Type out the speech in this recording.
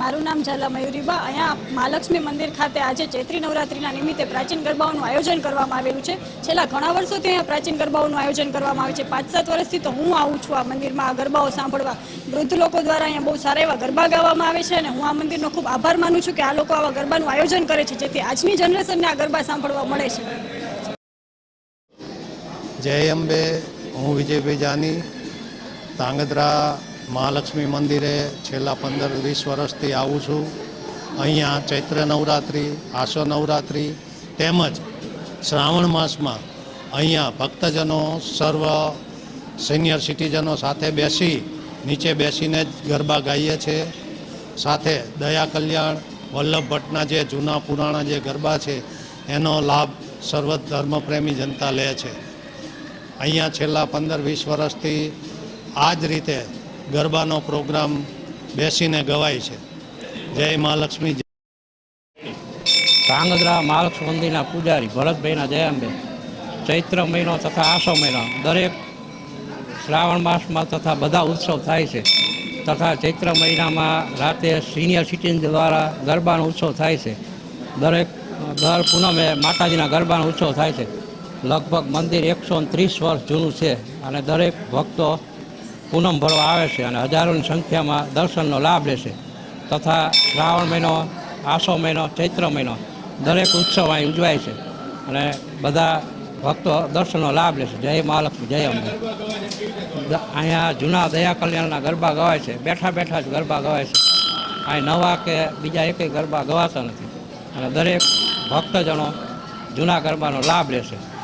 મારું નામ ઝાલા મયુરીબા અહીંયા મહાલક્ષ્મી મંદિર ખાતે આજે ચૈત્રી નવરાત્રિના નિમિત્તે પ્રાચીન ગરબાઓનું આયોજન કરવામાં આવેલું છે. છેલ્લા ઘણા વર્ષોથી અહીંયા પ્રાચીન ગરબાઓનું આયોજન કરવામાં આવે છે. પાંચ સાત વર્ષથી તો હું આવું છું આ મંદિરમાં આ ગરબાઓ સાંભળવા. વૃદ્ધ લોકો દ્વારા અહીંયા બહુ સારા એવા ગરબા ગાવામાં આવે છે અને હું આ મંદિરનો ખૂબ આભાર માનું છું કે આ લોકો આવા ગરબાનું આયોજન કરે છે, જેથી આજની જનરેશનને આ ગરબા સાંભળવા મળે છે. જય અંબે, હું વિજયભાઈ જાની ધાંગધ્રા મહાલક્ષ્મી મંદિરે છેલ્લા પંદર વીસ વર્ષથી આવું છું. અહીંયા ચૈત્ર નવરાત્રિ, આસો નવરાત્રિ તેમજ શ્રાવણ માસમાં અહીંયા ભક્તજનો, સર્વ સિનિયર સિટીઝનો સાથે બેસી, નીચે બેસીને જ ગરબા ગાઈએ છીએ સાથે દયા કલ્યાણ, વલ્લભ ભટ્ટના જે જૂના પુરાણા જે ગરબા છે, એનો લાભ સર્વ ધર્મપ્રેમી જનતા લે છે. અહીંયા છેલ્લા પંદર વીસ વર્ષથી આ જ રીતે ગરબાનો પ્રોગ્રામ બેસીને ગવાય છે. જય મહાલક્ષ્મી કાંગદરા મહાલક્ષ્મી મંદિરના પૂજારી ભરતભાઈના જયાંબે ચૈત્ર મહિનો તથા આસો મહિનો દરેક શ્રાવણ માસમાં તથા બધા ઉત્સવ થાય છે. તથા ચૈત્ર મહિનામાં રાતે સિનિયર સિટીઝન દ્વારા ગરબાનો ઉત્સવ થાય છે. દરેક દર પૂનમે માતાજીના ગરબાનો ઉત્સવ થાય છે. લગભગ મંદિર એકસો ત્રીસ વર્ષ જૂનું છે અને દરેક ભક્તો પૂનમ ભરવા આવે છે અને હજારોની સંખ્યામાં દર્શનનો લાભ લેશે તથા શ્રાવણ મહિનો, આસો મહિનો, ચૈત્ર મહિનો દરેક ઉત્સવ અહીં ઉજવાય છે. અને બધા ભક્તો દર્શનનો લાભ લેશે જય મહાલક્ષ્મી જય અંબે. અહીંયા જૂના દયા કલ્યાણના ગરબા ગવાય છે. બેઠા બેઠા જ ગરબા ગવાય છે. અહીં નવા કે બીજા એકેય ગરબા ગવાતા નથી. અને દરેક ભક્તજનો જૂના ગરબાનો લાભ લેશે